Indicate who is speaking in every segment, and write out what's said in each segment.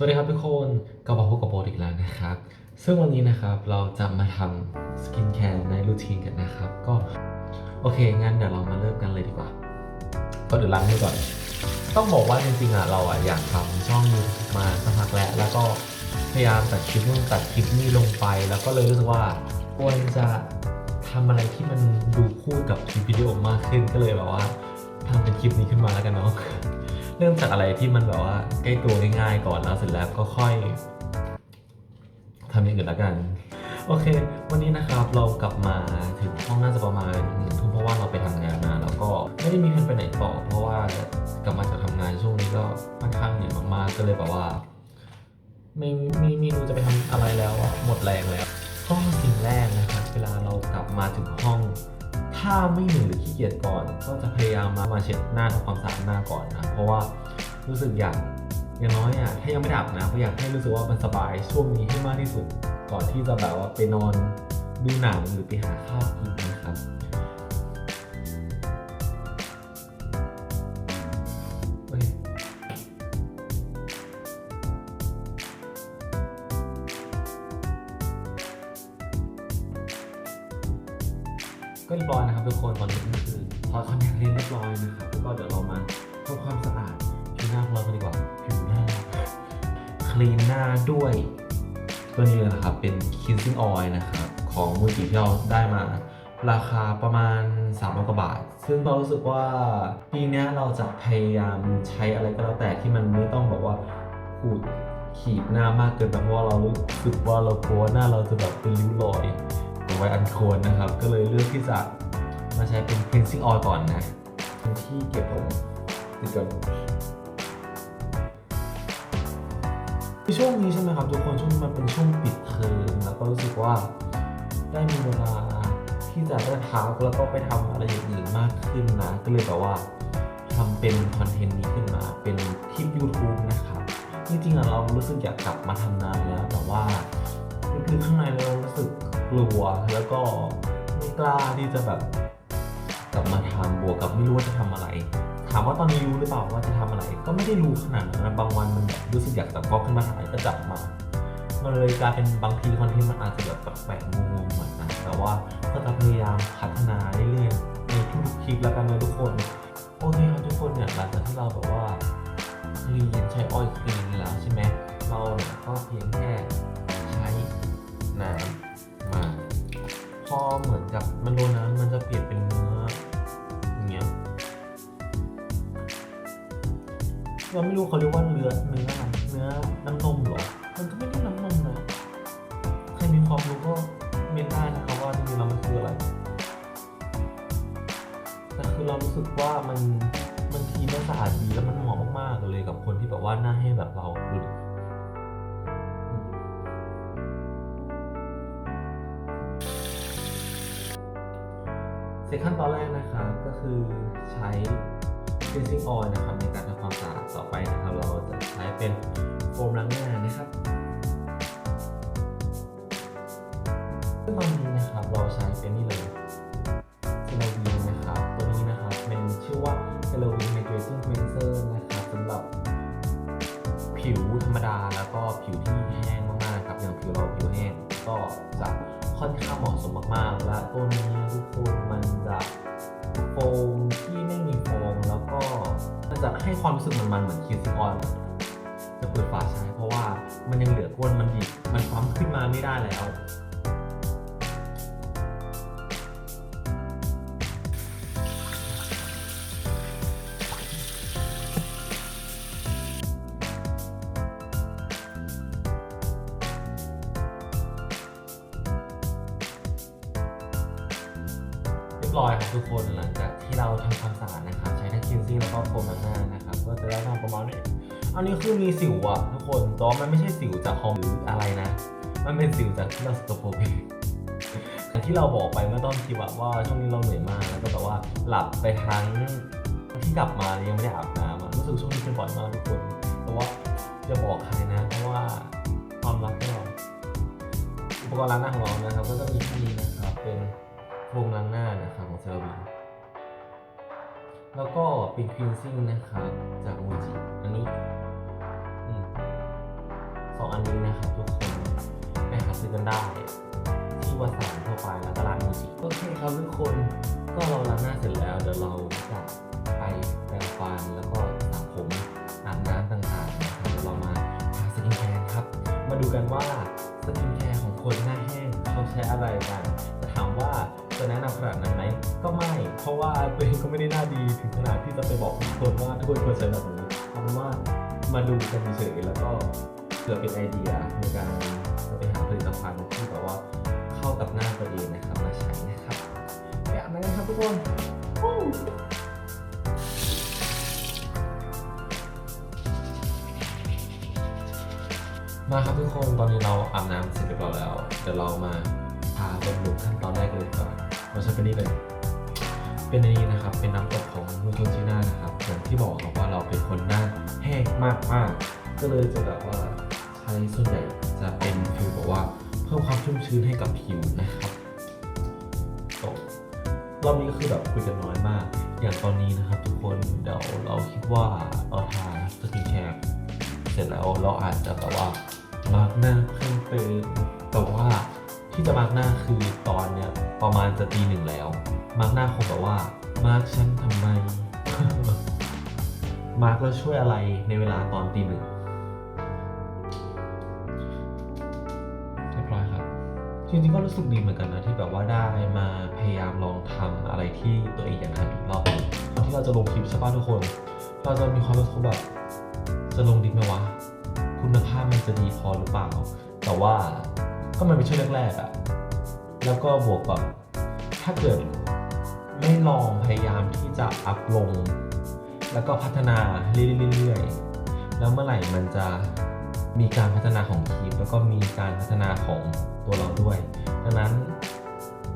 Speaker 1: สวัสดีครับทุกคนกลับมาพบกับโบอีกแล้วนะครับ ซึ่งวันนี้นะครับเราจะมาทำสกินแคร์ในรูทีนกันนะครับ ก็โอเค งั้นเดี๋ยวเรามาเริ่มกันเลยดีกว่า ก็เดี๋ยวล้างมือก่อน ต้องบอกว่าจริงๆอะเราอะอยากทำช่องนี้มาสักพักแล้ว แล้วก็พยายามตัดคลิปนู่นตัดคลิปนี่ลงไป แล้วก็เลยรู้สึกว่าควรจะทำอะไรที่มันดูคู่กับคลิปวิดีโอมากขึ้นก็เลยแบบว่าทำเป็นคลิปนี้ขึ้นมาแล้วกันเนาะ เริ่มจากอะไรที่มันแบบว่าใกล้ตัวง่ายๆก่อนแล้วเสร็จแล้วก็ค่อยทำอย่างอื่นแล้วกัน โอเค วันนี้นะครับเรากลับมาถึงห้องน่าจะประมาณหนึ่งทุ่มเพราะว่าเราไปทำงานมาแล้วก็ไม่ได้มีแผนไปไหนต่อ เพราะว่ากลับมาจากทำงานช่วงนี้ก็ค่อนข้างเหนื่อยมากๆก็เลยแบบว่า ไม่ไม่ไม่รู้จะไปทำอะไรแล้วหมดแรงแล้วก็สิ่งแรกนะครับเวลาเรากลับมาถึงห้อง ถ้าไม่เหนื่อยหรือขี้เกียจก่อน ก็จะพยายามมามาเช็ดหน้าทำความสะอาดหน้าก่อนนะ เพราะว่ารู้สึกอยากอย่างน้อยอะถ้ายังไม่ดับนะก็อยากให้รู้สึกว่ามันสบายช่วงนี้ให้มากที่สุด ก่อนที่จะแบบว่าไปนอนดูหนังหรือไปหาข้าวกินนะครับ ก็เรียบร้อยนะครับทุกคนตอนนี้ก็คือถอคอนแทคเลนส์เรียบร้อยนะครับแล้วก็เดี๋ยวเรามาทำความสะอาดผิวหน้าของเรากันดีกว่าผิวหน้าคลีนหน้าด้วยตัวนี้เลยนะครับเป็น cleansing oil นะครับของมูจิที่เราได้มา ราคาประมาณ300กว่าบาท ซึ่งเรารู้สึกว่าปีนี้เราจะพยายามใช้อะไรก็แล้วแต่ที่มันไม่ต้องแบบว่าขูดขีดหน้ามากเกินไปเพราะว่าเรารู้สึกว่าเรากลัวหน้าเราจะแบบเป็นริ้วรอย ไว้อันควรนะครับ ก็เลยเลือกที่จะมาใช้เป็น cleansing oil ก่อนนะที่เก็บผมติดกันช่วงนี้ใช่ไหมครับทุกคนช่วงนี้มันเป็นช่วงปิดเทอมแล้วก็รู้สึกว่าได้มีเวลาที่จะได้พักแล้วก็ไปทำอะไรอย่างอื่นมากขึ้นนะ ก็เลยแบบว่าทำเป็นคอนเทนต์นี้ขึ้นมาเป็นคลิป YouTube นะครับจริงๆเรารู้สึกอยากกลับมาทำนานแล้วแต่ว่า ลึกๆข้างในเรารู้สึกกลัวแล้วก็ไม่กล้าที่จะแบบกลับมาทำบวกกับไม่รู้ว่าจะทำอะไร ถามว่าตอนนี้รู้หรือเปล่าว่าจะทำอะไร ก็ไม่ได้รู้ขนาดนั้นบางวันมันแบบรู้สึกอยากจับกล้องขึ้นมาถ่ายก็จับมามันเลยกลายเป็นบางทีคอนเทนต์มันอาจจะแบบแปลกๆงงๆเหมือนกันแต่ว่าก็จะพยายามพัฒนาเรื่อยๆในทุกคลิปแล้วกันนะทุกคนโอเคครับทุกคนเนี่ยหลังจากที่เราแบบว่าคลียนใช้ออยคลีนแล้วใช่ไหมเราเนี่ยก็เพียงแค่ น้ำมาพอเหมือนกับมันโดนน้ำมันจะเปลี่ยนเป็นเนื้ออย่างเงี้ยเราไม่รู้เขาเรียกว่าเนื้อเนื้ออะไรเนื้อน้ำนมเหรอ มันก็ไม่ได้น้ำนมเลยใครมีความรู้ก็เมนได้นะครับว่าจริงๆแล้วมันคืออะไรแต่คือเรารู้สึกว่ามันมันทีมันสะอาดดีแล้วมันเหมาะมากๆเลยกับคนที่แบบว่าหน้าแห้แบบเราดูดิอื เซ็กขั้นตอนแรกนะครับก็คือใช้ cleansing oil นะครับในการทำความสะอาดต่อไปนะครับ เราจะใช้เป็นโฟมล้างหน้านะครับตอนนี้นะครับเราใช้เป็นนี่เลย จะให้ความรู้สึกมันๆเหมือนคิวซิออนจะเปิดฝาใช้เพราะว่ามันยังเหลือก้นมันดิบมันปั๊มขึ้นมาไม่ได้แล้วเรียบร้อยครับทุกคนหลังจาก ที่เราทำความสะอาดนะครับ ใช้ทั้งคินซิ่งแล้วก็โฟมล้างหน้านะครับ ก็จะได้มาประมาณนี้ อันนี้คือมีสิวอะทุกคนแต่ว่ามันไม่ใช่สิวจากคอมหรืออะไรนะ มันเป็นสิวจากที่เราสกปรกเองอย่างที่เราบอกไปเมื่อต้นคลิปว่าช่วงนี้เราเหนื่อยมากแล้วก็แบบว่าหลับไปทั้งที่กลับมายังไม่ได้อาบน้ำอะรู้สึกช่วงนี้เป็นบ่อยมากทุกคนแต่ว่าอย่าบอกใครนะ เพราะว่าความรักของเราอุปกรณ์ล้างหน้าของเรานะครับ ก็จะมีที่นี้นะครับเป็นโฟมล้างหน้านะครับของเซราวี แล้วก็เป็นคลีนซิ่งนะครับจากมูจิอันนี้สองอันนี้นะครับทุกคนไปหาซื้อกันได้ที่วัดสานทั่วไปแล้วก็ร้านมูจิโอเคครับทุกคนก็เราล้างหน้าเสร็จแล้วเดี๋ยวเราจะไปแปรงฟันแล้วก็สระผมอาบน้ำต่างๆนะครับเดี๋ยวเรามาทาสกินแคร์ครับ มาดูกันว่าสกินแคร์ของคนหน้าแห้งเขาใช้อะไรกันจะถามว่า จะแนะนำขนาดนั้นไหมก็ไม่ เพราะว่าตัวเองก็ไม่ได้หน้าดีถึงขนาดที่จะไปบอกทุกคนว่าทุกคนควรใช้แบบนี้เอาเป็นว่ามาดูกันเฉยๆแล้วก็เผื่อเป็นไอเดียในการไปหาผลิตภัณฑ์ที่แบบว่าเข้ากับหน้าตัวเองนะครับมาใช้นะครับไปอาบน้ำกันครับทุกคนมาครับทุกคนตอนนี้เราอาบน้ำเสร็จเรียบร้อยแล้วเดี๋ยวเรามาพาบำรุงขั้นตอนแรกเลยก่อน เราใช้เป็นนี่เลยเป็นอันนี้นะครับ เป็นน้ำตกของนูโทนจีน่านะครับอย่างที่บอกครับว่าเราเป็นคนหน้าแห้งมากๆก็เลยจะแบบว่าใช้ส่วนใหญ่จะเป็นฟิลแบบว่าเพิ่มความชุ่มชื้นให้กับผิวนะครับตกรอบนี้ก็คือแบบคุยกันน้อยมาก อย่างตอนนี้นะครับทุกคนเดี๋ยวเราคิดว่าเราทาสกินแคร์เสร็จแล้วเราอาจจะแบบว่ามาร์กหน้าเพิ่มเติมแต่ว่า ที่จะมาร์กหน้าคือตอนเนี้ยประมาณจะตีหนึ่งแล้ว มาร์กหน้าคงแบบว่า มาร์กฉันทำไม มาร์กแล้วช่วยอะไรในเวลาตอนตีหนึ่งเรียบร้อยครับ จริงๆก็รู้สึกดีเหมือนกันนะที่แบบว่าได้มาพยายามลองทำอะไรที่ตัวเองอยากทำอีกรอบตอนที่เราจะลงคลิปใช่ป่ะทุกคน เราจะมีความรู้สึกแบบจะลงดีไหมวะ คุณภาพมันจะดีพอหรือเปล่า แต่ว่า ก็มันเป็นช่วงแรกๆอะแล้วก็บวกกับถ้าเกิดไม่ลองพยายามที่จะอัพลง แล้วก็พัฒนาเรื่อยๆ แล้วเมื่อไหร่มันจะมีการพัฒนาของคลิปแล้วก็มีการพัฒนาของตัวเราด้วย ดังนั้น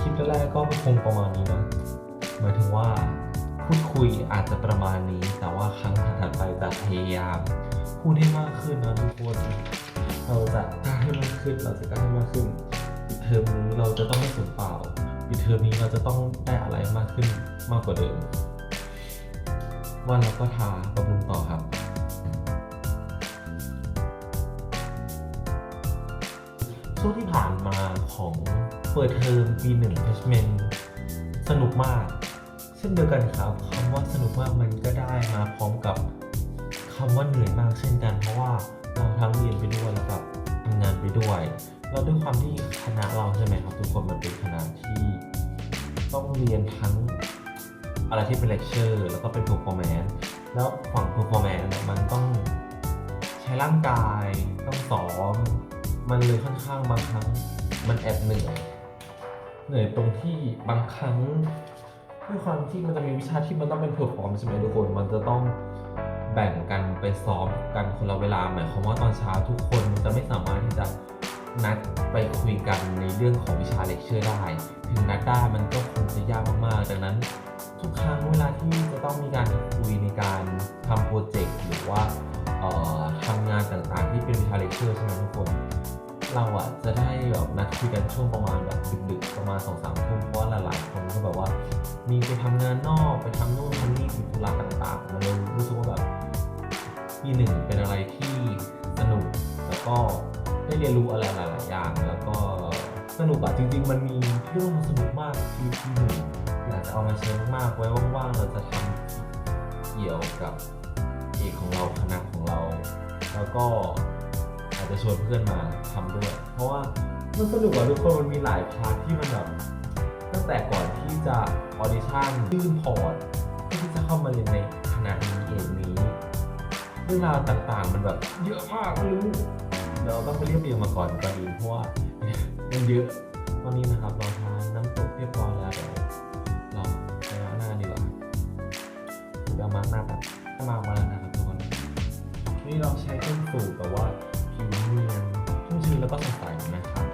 Speaker 1: คลิปแรกก็คงประมาณนี้เนะหมายถึงว่าพูดคุยอาจจะประมาณนี้ แต่ว่าครั้งถัดๆไปจะพยายามพูดให้มากขึ้นนะทุกคน เราจะกล้าให้มากขึ้น เราจะกล้าให้มากขึ้นปิดเทอมนี้เราจะต้องไม่สูญเปล่าปิดเทอมนี้เราจะต้องได้อะไรมากขึ้นมากกว่าเดิม ว่าเราก็ทาบำรุงต่อครับช่วงที่ผ่านมาของเปิดเทอมปีหนึ่ง freshman สนุกมาก เช่นเดียวกันครับคำว่าสนุกมากมันก็ได้มาพร้อมกับคำว่าเหนื่อยมากเช่นกันเพราะว่า ทั้งเรียนไปด้วยแล้วแบบทำงานไปด้วยแล้วด้วยความที่คณะเราใช่ไหมครับ ทุกคนมันเป็นคณะที่ต้องเรียนทั้งอะไรที่เป็นเลคเชอร์แล้วก็เป็น performance แล้วฝั่ง performance เนี่ยมันต้องใช้ร่างกายต้องซ้อมมันเลยค่อนข้างบางครั้งมันแอบเหนื่อยเหนื่อยตรงที่บางครั้งด้วยความที่มันจะมีวิชาที่มันต้องเป็นเพอร์ฟอร์มใช่ไหมทุกคน มันจะต้อง แบ่งกันไปซ้อมกันคนละเวลาหมายความว่าตอนเช้าทุกคนจะไม่สามารถที่จะนัดไปคุยกันในเรื่องของวิชาเลคเชอร์ได้ ถึงนัดได้มันก็คงจะยากมากๆดังนั้น ทุกครั้งเวลาที่จะต้องมีการคุยในการทำโปรเจกต์หรือว่าทำงานต่างๆ ที่เป็นวิชาเลคเชอร์ใช่ไหมทุกคน เราอะจะได้แบบนัดคุยกันช่วงประมาณแบบดึกๆประมาณสองสามทุ่มเพราะว่าหลายๆคนก็แบบว่า มีไปทำงานนอกไปทำนู่นทำนี่ติดธุระต่างๆมันเลยรู้สึกว่าแบบ ปีหนึ่งเป็นอะไรที่สนุกแล้วก็ได้เรียนรู้อะไรหลาย ๆ อย่าง แล้วก็สนุกอะจริง ๆ มันมีเรื่องสนุกมากชีวิตปีหนึ่งอยากจะเอามาแชร์มากๆไว้ว่างๆเราจะทำเกี่ยวกับเอกของเราคณะของเรา แล้วก็อาจจะชวนเพื่อนมาทำด้วย เพราะว่ามันสนุกอะทุกคนมันมีหลายพาร์ทที่มันแบบตั้งแต่ก่อนที่จะออดิชั่นยื่นพอร์ตที่จะเข้ามาเรียนในคณะนี้เองนี้ เรื่องราต่างๆ มันแบบ เยอะมากไม่รู้เดี๋ยเราต้องไปเรียบเรียงมาก่อนก่อนอื่นเพราะว่ามันเยอะตอนนี้นะครับเราทานน้ำตกเรียบร้อยแล้วเดี๋ยวเราไปล้างหน้าดีกว่าเดี๋ยวมาร์กหน้าแบบมามาแล้วนะครับทุกคนนี่เราใช้เครื่องสูตรแต่ว่าผิวเนียนชุ่มชื้นแล้วก็สดใสนะครับ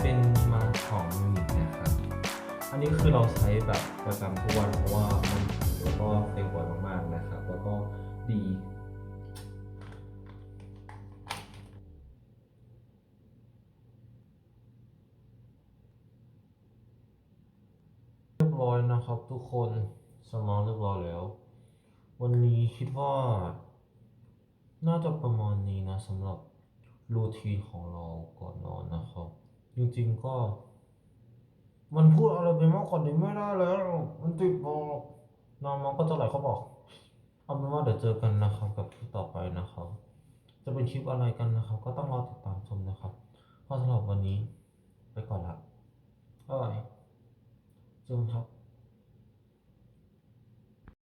Speaker 1: เป็นมาของมินินะครับ อันนี้คือเราใช้แบบประจำทุกวันเพราะว่ามันแล้วก็เซ็งบ่อยมากๆนะครับ แล้วก็ ดี เรียบร้อยนะครับทุกคนสมองเรียบร้อยแล้ว วันนี้คิดว่า น่าจะประมาณนี้นะสำหรับรูทีนของเราก่อนนอนนะครับ จริงๆก็ มันพูดอะไรไปมากกว่านี้ไม่ได้แล้ว มันติดบอกนอนมันก็จะไหลเขาบอก เอาเป็นว่าเดี๋ยวเจอกันนะครับกับคลิปต่อไปนะครับ จะเป็นคลิปอะไรกันนะครับ ก็ต้องรอติดตามชมนะครับเพราะสำหรับวันนี้ไปก่อนละบ๊ายบายเจอกันครับ